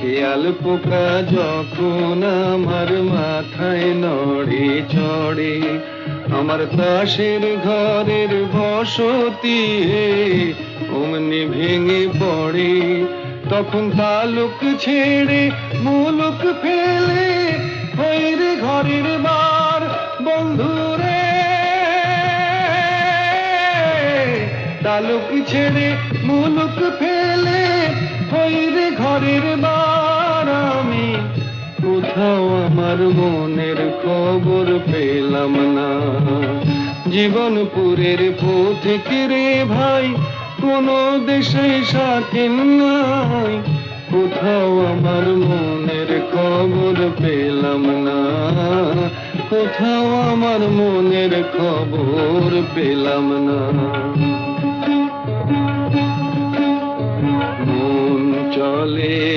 খেয়াল পোকা যখন আমার মাথায় নড়ে চড়ে, আমার তাসের ঘরের বসতি অমনি ভেঙে পড়ে। তখন তালুক ছেড়ে মুলুক ফেলে হইরে ঘরের বার বন্ধুরে। তালুক ছেড়ে মুলুক ফেলে হইরে ঘরের বার কোথাও আমার মনের খবর পেলাম না। জীবনপুরের পথিকে রে ভাই, কোন দেশে স্বাধীন নাই। কোথাও আমার মনের খবর পেলাম না। কোথাও আমার মনের খবর পেলাম না। মন চলে